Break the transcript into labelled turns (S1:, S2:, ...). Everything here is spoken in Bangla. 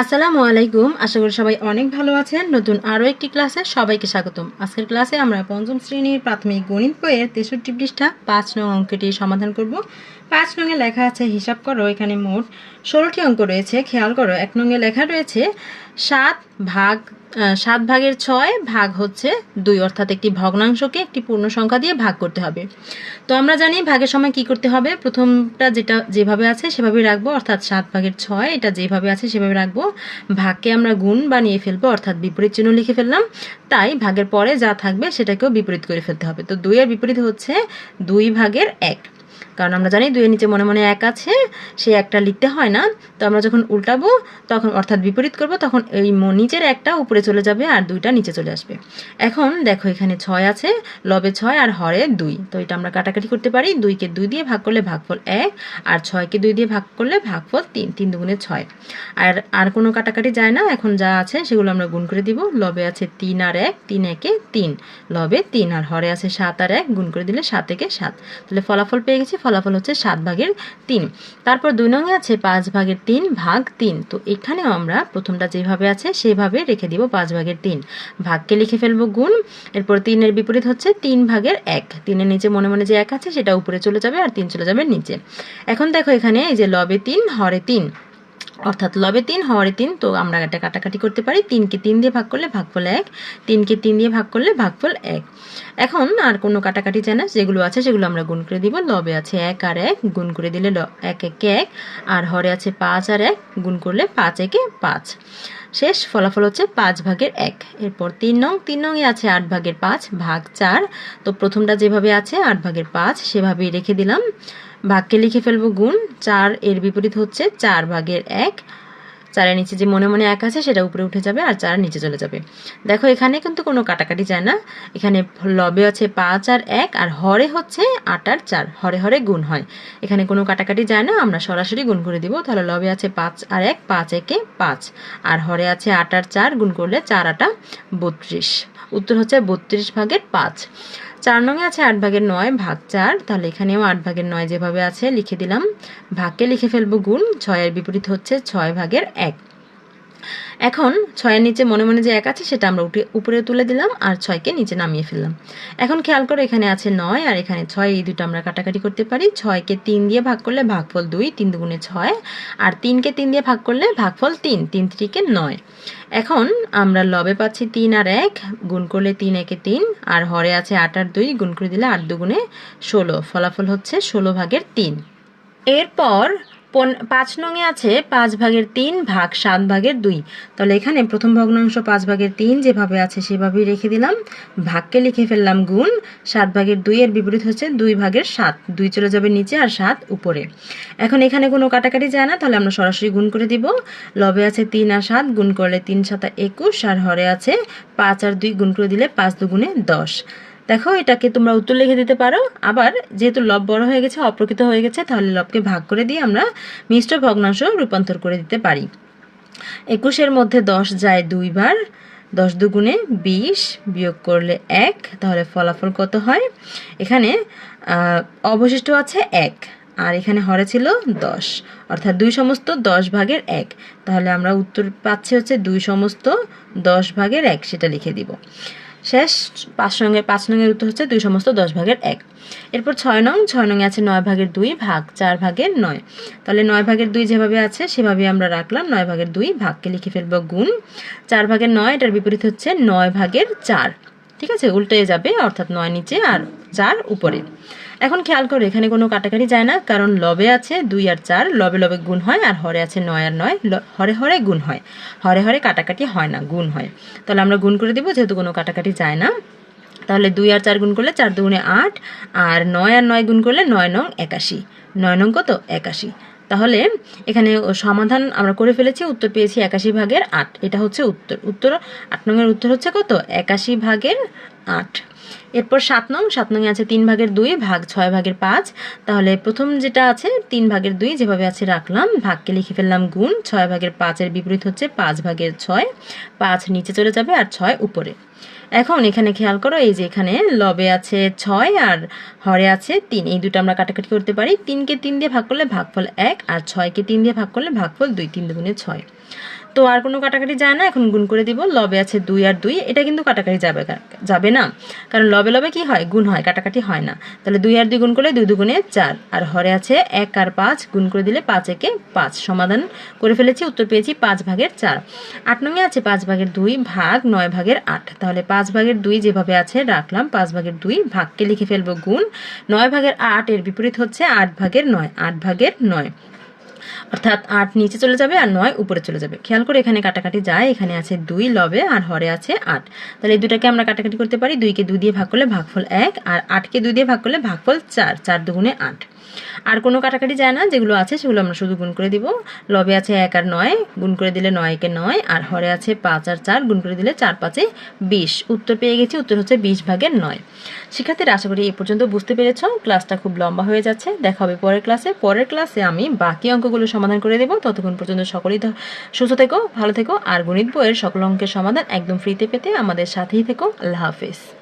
S1: আসসালামু আলাইকুম। আশা করি সবাই অনেক ভালো আছেন। নতুন আরও একটি ক্লাসে সবাইকে স্বাগতম। আজকের ক্লাসে আমরা পঞ্চম শ্রেণির প্রাথমিক গণিত বইয়ের তেষট্টি পৃষ্ঠা পাঁচ নং অঙ্কটি সমাধান করব। পাঁচ নঙে লেখা আছে, হিসাব করো, এখানে মোট ষোলোটি অঙ্ক রয়েছে, খেয়াল করো, এক নঙে লেখা রয়েছে, সাত ভাগ সাত ভাগের ছয় ভাগ হচ্ছে দুই, অর্থাৎ একটি ভগ্নাংশকে একটি পূর্ণ সংখ্যা দিয়ে ভাগ করতে হবে। তো আমরা জানি ভাগের সময় কি করতে হবে, প্রথমটা যেটা যেভাবে আছে সেভাবে রাখব, অর্থাৎ সাত ভাগের ছয়, এটা যেভাবে আছে সেভাবে রাখব, ভাগকে আমরা গুণ বানিয়ে ফেলব, অর্থাৎ বিপরীত চিহ্ন লিখে ফেললাম, তাই ভাগের পরে যা থাকবে সেটাকেও বিপরীত করে ফেলতে হবে। তো দুইয়ের বিপরীত হচ্ছে দুই ভাগের এক। কারণ আমরা জানি দুইয়ের নিচে মনে মনে এক আছে সে একটা লিখতে হয় না। তো আমরা যখন উল্টাবো, তখন অর্থাৎ বিপরীত করব, তখন এই নিচের একটা উপরে চলে যাবে আর দুইটা নিচে চলে আসবে। এখন দেখো এখানে ছয় আছে, লবে ছয় আর হরে দুই। তো এটা আমরা কাটাকাটি করতে পারি, দুইকে দুই দিয়ে ভাগ করলে ভাগফল এক, আর ছয়কে দুই দিয়ে ভাগ করলে ভাগফল তিন তিন দুগুণে ছয়। আর আর কোনো কাটাকাটি যায় না, এখন যা আছে সেগুলো আমরা গুণ করে দিব। লবে আছে তিন আর এক, তিন একে তিন। লবে তিন আর হরে আছে সাত আর এক, গুণ করে দিলে সাত একে সাত। তাহলে ফলাফল পেয়ে গেছি ফলাফল হচ্ছে সাত ভাগের তিন। তারপর দুই নঙে আছে পাঁচ ভাগের তিন ভাগ তিন। তো এখানেও আমরা প্রথমটা যেভাবে আছে সেভাবে রেখে দিব পাঁচ ভাগের তিন। ভাগকে লিখে ফেলব গুণ। এরপর তিনের বিপরীত হচ্ছে তিন ভাগের এক। তিনের নিচে মনে মনে যে এক আছে সেটা উপরে চলে যাবে আর তিন চলে যাবে নিচে। এখন দেখো এখানে এই যে লবে তিন, হরে তিন। অর্থাৎ লবে তিন হরে তিন, তো আমরা এটা কাটাকাটি করতে পারি। তিনকে তিন দিয়ে ভাগ করলে ভাগফল এক। তিনকে তিন দিয়ে ভাগ করলে ভাগফল এক। এখন আর কোনো কাটাকাটি চাই না। যেগুলো আছে সেগুলো আমরা গুণ করে দিব। লবে আছে এক আর এক, গুণ করে দিলে এক একে এক। আর হরে আছে পাঁচ আর এক, গুণ করলে পাঁচ একে পাঁচ। শেষ ফলাফল হচ্ছে পাঁচ ভাগের এক। এরপর তিন নং, তিন নংয়ে আছে আট ভাগের পাঁচ, ভাগ চার। তো প্রথমটা যেভাবে আছে আট ভাগের পাঁচ, সেভাবেই রেখে দিলাম। ভাগকে লিখে ফেলব গুণ, চার এর বিপরীত হচ্ছে চার ভাগের এক। চারের নিচে যে মনে মনে এক আছে, সেটা উপরে উঠে যাবে আর চার নিচে চলে যাবে। দেখো, এখানে কিন্তু কোনো কাটাকাটি যায় না। এখানে লবে আছে পাঁচ আর এক, আর হরে হচ্ছে আট আর চার। হরে হরে গুণ হয়। এখানে কোনো কাটাকাটি যায় না, আমরা সরাসরি গুণ করে দিব। তাহলে লবে আছে পাঁচ আর এক, পাঁচ একে পাঁচ। আর হরে আছে আট আর চার, গুণ করলে চার আটা বত্রিশ। উত্তর হচ্ছে বত্রিশ ভাগের পাঁচ। চার নঙে আছে আট ভাগের নয়, ভাগ চার। তাহলে এখানেও আট ভাগের নয় যেভাবে আছে, লিখে দিলাম। ভাগকে লিখে ফেলব গুণ, ছয়ের বিপরীত হচ্ছে ছয় ভাগের এক। এখন ছয়ের নিচে মনে মনে যে এক আছে, সেটা আমরা উঠে উপরে তুলে দিলাম আর ছয়কে নিচে নামিয়ে ফেললাম। এখন খেয়াল করো, এখানে আছে নয় আর এখানে ছয়, এই দুটো আমরা কাটাকাটি করতে পারি। ছয়কে তিন দিয়ে ভাগ করলে ভাগফল দুই, তিন দুগুণে ছয়। আর তিনকে তিন দিয়ে ভাগ করলে ভাগফল তিন তিন ত্রিকে নয়। এখন আমরা লবে পাচ্ছি তিন আর এক, গুণ করলে তিন একে তিন। আর হরে আছে আট আর দুই, গুণ করে দিলে আট দুগুণে ষোলো। ফলাফল হচ্ছে ষোলো ভাগের তিন। এরপর পাঁচ নঙে আছে পাঁচ ভাগের তিন ভাগ সাত ভাগের দুই। তাহলে এখানে প্রথম ভগ্নাংশ পাঁচ ভাগের তিন যেভাবে আছে সেভাবেই রেখে দিলাম। ভাগকে লিখে ফেললাম গুণ, সাত ভাগের দুই এর বিপরীত হচ্ছে দুই ভাগের সাত। দুই চলে যাবে নিচে আর সাত উপরে। এখন এখানে কোনো কাটাকাটি যায় না, তাহলে আমরা সরাসরি গুণ করে দিব। লবে আছে তিন আর সাত, গুণ করলে তিন সাতা একুশ, আর হরে আছে পাঁচ আর দুই গুণ করে দিলে পাঁচ দুগুণে দশ। দেখো, এটাকে তোমরা উত্তর লিখে দিতে পারো। আবার যেহেতু লব বড় হয়ে গেছে, অপ্রকৃত হয়ে গেছে, তাহলে লবকে ভাগ করে দিয়ে আমরা মিশ্র ভগ্নাংশ রূপান্তর করে দিতে পারি। একুশের মধ্যে দশ যায় দুইবার। দশ দুগুণে বিশ বিয়োগ করলে এক, তাহলে ফলাফল কত হয়? এখানে অবশিষ্ট আছে এক, আর এখানে হরে ছিল দশ। অর্থাৎ দুই সমস্ত দশ ভাগের এক। তাহলে আমরা উত্তর পাচ্ছি হচ্ছে দুই সমস্ত দশ ভাগের এক, সেটা লিখে দিব। শেষ, পাঁচ সঙ্গে পাঁচ নঙের উত্তর হচ্ছে দুই সমস্ত দশ ভাগের এক। এরপর ছয় নং, ছয় নঙে আছে নয় ভাগের দুই ভাগ, চার ভাগের নয়। তাহলে নয় ভাগের দুই যেভাবে আছে, সেভাবে আমরা রাখলাম নয় ভাগের দুই ভাগকে লিখে ফেলব গুণ। চার ভাগের নয়, এটার বিপরীত হচ্ছে নয় ভাগের চার। ঠিক আছে? উল্টে যাবে, অর্থাৎ নয় নিচে আর চার উপরে। এখন খেয়াল করো, এখানে কোনো কাটাকাটি যায় না, কারণ লবে আছে দুই আর চার, লবে লবে গুণ হয় আর হরে আছে নয় আর নয় হরে হরে গুণ হয়। হরে হরে কাটাকাটি হয় না, গুণ হয়। তাহলে আমরা গুণ করে দিব, যেহেতু কোনো কাটাকাটি যায় না। তাহলে দুই আর চার গুণ করলে চার দুগুণে আট, আর নয় আর নয় গুণ করলে নয় নং একাশি। নয় নং কত? একাশি। তাহলে এখানে সমাধান আমরা করে ফেলেছি, উত্তর পেয়েছি একাশি ভাগের আট। এটা হচ্ছে উত্তর। উত্তর, আট নংয়ের উত্তর হচ্ছে কত? একাশি ভাগের আট। এরপর সাত নং, সাত নংয়ে আছে তিন ভাগের দুই ভাগ ছয় ভাগের পাঁচ। তাহলে প্রথম যেটা আছে, তিন ভাগের দুই যেভাবে আছে রাখলাম, ভাগকে লিখে ফেললাম গুণ, ছয় ভাগের পাঁচের বিপরীত হচ্ছে পাঁচ ভাগের ছয়, পাঁচ নিচে চলে যাবে আর ছয় উপরে। এখন এখানে খেয়াল করো, এই যে এখানে লবে আছে ছয় আর হরে আছে তিন, এই দুটো আমরা কাটাকাটি করতে পারি। তিনকে তিন দিয়ে ভাগ করলে ভাগফল এক আর ছয়কে তিন দিয়ে ভাগ করলে ভাগফল দুই, তিন দুগুণে ছয়। তো আর কোনো কাটাকাটি যায় না, এখন গুণ করে দিব, লবে আছে দুই আর দুই, এটা কিন্তু কাটাকাটি যাবে যাবে না। কারণ লবে লবে কি হয়? গুণ হয়, কাটাকাটি হয় না। তাহলে দুই আর দুই গুণ করলে দুই দুগুণে চার। আর হরে আছে এক আর পাঁচ, গুণ করে দিলে পাঁচ একে পাঁচ। সমাধান করে ফেলেছি, উত্তর পেয়েছি পাঁচ ভাগের চার। আট নঙে আছে পাঁচ ভাগের দুই ভাগ নয় ভাগের আট। তাহলে পাঁচ ভাগের দুই যেভাবে আছে, রাখলাম, পাঁচ ভাগের দুই ভাগকে লিখে ফেলব গুণ। নয় ভাগের আট এর বিপরীত হচ্ছে আট ভাগের নয়, আট ভাগের নয়। অর্থাৎ আট নিচে চলে যাবে আর নয় উপরে চলে যাবে। খেয়াল করে এখানে কাটাকাটি যায়, এখানে আছে দুই লবে আর হরে আছে আট। তাহলে এই দুটাকে আমরা কাটাকাটি করতে পারি, দুইকে দু দিয়ে ভাগ করলে ভাগফল এক আর আটকে দু দিয়ে ভাগ করলে ভাগফল চার চার দুগুণে আট। আর কোনো কাটাকাটি যায় না, যেগুলো আছে সেগুলো আমরা শুধু গুণ করে দিব। লবে আছে এক আর নয়, গুণ করে দিলে নয় একে নয়, আর হরে আছে পাঁচ আর চার, গুণ করে দিলে চার পাঁচে বিশ। উত্তর পেয়ে গেছি, উত্তর হচ্ছে বিশ ভাগের নয়। শিক্ষার্থীরা, আশা করি এই পর্যন্ত বুঝতে পেরেছ, ক্লাসটা খুব লম্বা হয়ে যাচ্ছে। দেখা হবে পরের ক্লাসে। পরের ক্লাসে আমি বাকি অঙ্কগুলো সমাধান করে দেবো। ততক্ষণ পর্যন্ত সকলেই সুস্থ থেকো, ভালো থেকো, আর গণিত বইয়ের সকল অঙ্কের সমাধান একদম ফ্রিতে পেতে আমাদের সাথেই থেকো। আল্লাহ হাফেজ।